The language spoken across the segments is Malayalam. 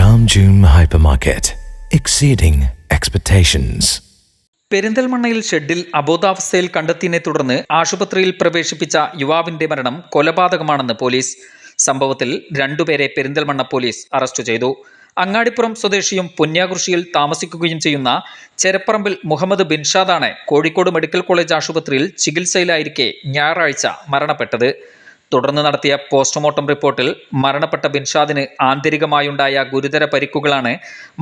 June മാർക്കറ്റ് എക്സീഡിംഗ് എക്സ്പെക്ടേഷൻസ് പെരിന്തൽമണ്ണയിൽ ഷെഡിൽ അബോധാവസ്ഥയിൽ കണ്ടെത്തിയതിനെ തുടർന്ന് ആശുപത്രിയിൽ പ്രവേശിപ്പിച്ച യുവാവിന്റെ മരണം കൊലപാതകമാണെന്ന് പോലീസ്. സംഭവത്തിൽ രണ്ടുപേരെ പെരിന്തൽമണ്ണ പോലീസ് അറസ്റ്റ് ചെയ്തു. അങ്ങാടിപ്പുറം സ്വദേശിയും പുന്യാകൃഷിയിൽ താമസിക്കുകയും ചെയ്യുന്ന ചെരപ്പറമ്പിൽ മുഹമ്മദ് ബിൻഷാദാണ് കോഴിക്കോട് മെഡിക്കൽ കോളേജ് ആശുപത്രിയിൽ ചികിത്സയിലായിരിക്കെ ഞായറാഴ്ച മരണപ്പെട്ടത്. തുടർന്ന് നടത്തിയ പോസ്റ്റ്മോർട്ടം റിപ്പോർട്ടിൽ മരണപ്പെട്ട ബിൻഷാദിന് ആന്തരികമായുണ്ടായ ഗുരുതര പരിക്കുകളാണ്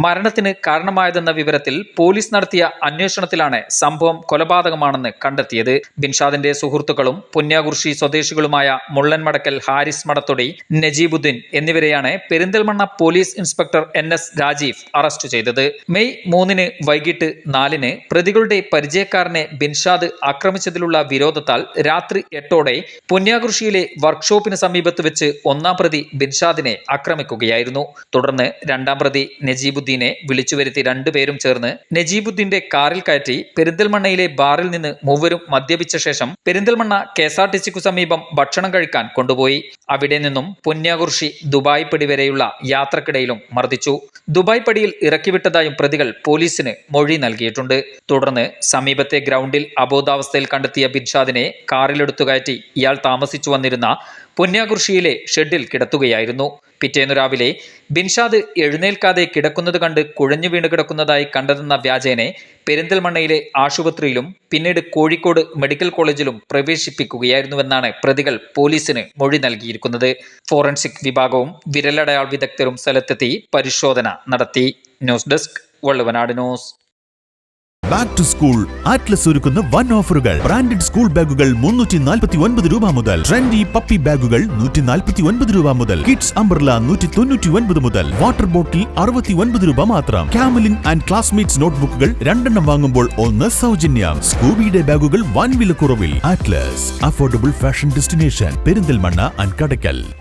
മരണത്തിന് കാരണമായതെന്ന വിവരത്തിൽ പോലീസ് നടത്തിയ അന്വേഷണത്തിലാണ് സംഭവം കൊലപാതകമാണെന്ന് കണ്ടെത്തിയത്. ബിൻഷാദിന്റെ സുഹൃത്തുക്കളും പുന്യാകുർശി സ്വദേശികളുമായ മുള്ളൻമടക്കൽ ഹാരിസ് മടത്തൊടി നജീബുദ്ദീൻ എന്നിവരെയാണ് Perinthalmanna police inspector N S Rajeev arrest ചെയ്തത്. മെയ് മൂന്നിന് വൈകിട്ട് നാലിന് പ്രതികളുടെ പരിചയക്കാരനെ ബിൻഷാദ് ആക്രമിച്ചതിലുള്ള വിരോധത്താൽ രാത്രി എട്ടോടെ പുന്യാകൃഷിയിലെ വർക്ക്ഷോപ്പിന് സമീപത്ത് വെച്ച് ഒന്നാം പ്രതി ബിൻഷാദിനെ ആക്രമിക്കുകയായിരുന്നു. തുടർന്ന് രണ്ടാം പ്രതി നജീബുദ്ദീനെ വിളിച്ചു വരുത്തി രണ്ടുപേരും ചേർന്ന് നജീബുദ്ദീന്റെ കാറിൽ കയറ്റി പെരിന്തൽമണ്ണയിലെ ബാറിൽ നിന്ന് മൂവരും മദ്യപിച്ച ശേഷം Perinthalmanna K S R T സിക്കു സമീപം ഭക്ഷണം കഴിക്കാൻ കൊണ്ടുപോയി. അവിടെ നിന്നും പുന്യാകുർഷി ദുബായ് പടി വരെയുള്ള യാത്രക്കിടയിലും മർദ്ദിച്ചു. ദുബായ് പടിയിൽ ഇറക്കിവിട്ടതായും പ്രതികൾ പോലീസിന് മൊഴി നൽകിയിട്ടുണ്ട്. തുടർന്ന് സമീപത്തെ ഗ്രൗണ്ടിൽ അബോധാവസ്ഥയിൽ കണ്ടെത്തിയ ബിൻഷാദിനെ കാറിലെടുത്തു കയറ്റി ഇയാൾ താമസിച്ചു വന്നിരുന്ന പുന്യാകുർഷിയിലെ ഷെഡിൽ കിടത്തുകയായിരുന്നു. പിറ്റേന്നു രാവിലെ ബിൻഷാദ് എഴുന്നേൽക്കാതെ കിടക്കുന്നത് കണ്ട് കുഴഞ്ഞു വീണ് കിടക്കുന്നതായി കണ്ടതെന്ന വ്യാജേനെ പെരിന്തൽമണ്ണയിലെ ആശുപത്രിയിലും പിന്നീട് കോഴിക്കോട് മെഡിക്കൽ കോളേജിലും പ്രവേശിപ്പിക്കുകയായിരുന്നുവെന്നാണ് പ്രതികൾ പോലീസിന് മൊഴി നൽകിയിരിക്കുന്നത്. ഫോറൻസിക് വിഭാഗവും വിരലടയാൾ വിദഗ്ധരും സ്ഥലത്തെത്തി പരിശോധന നടത്തി. News desk Valluvanad news. Back to school Atlas ഒരുക്കുന്ന വൺ ഓഫറുകൾ ബ്രാൻഡഡ് സ്കൂൾ ബാഗുകൾ മുന്നൂറ്റി നാൽപ്പത്തി ഒൻപത് രൂപ മുതൽ. ട്രെൻഡി പപ്പി ബാഗുകൾ നൂറ്റി നാൽപ്പത്തി ഒൻപത് രൂപ മുതൽ. കിഡ്സ് അംബ്രല നൂറ്റി തൊണ്ണൂറ്റി ഒൻപത് മുതൽ. വാട്ടർ ബോട്ടിൽ അറുപത്തി ഒൻപത് രൂപ മാത്രം. ക്യാമലിൻ ആൻഡ് ക്ലാസ്മേറ്റ്സ് നോട്ട്ബുക്കുകൾ രണ്ടെണ്ണം വാങ്ങുമ്പോൾ ഒന്ന് സൗജന്യം. സ്കൂബിയുടെ ബാഗുകൾ വൻ കുറവിൽ Atlas affordable fashion destination Perinthalmanna and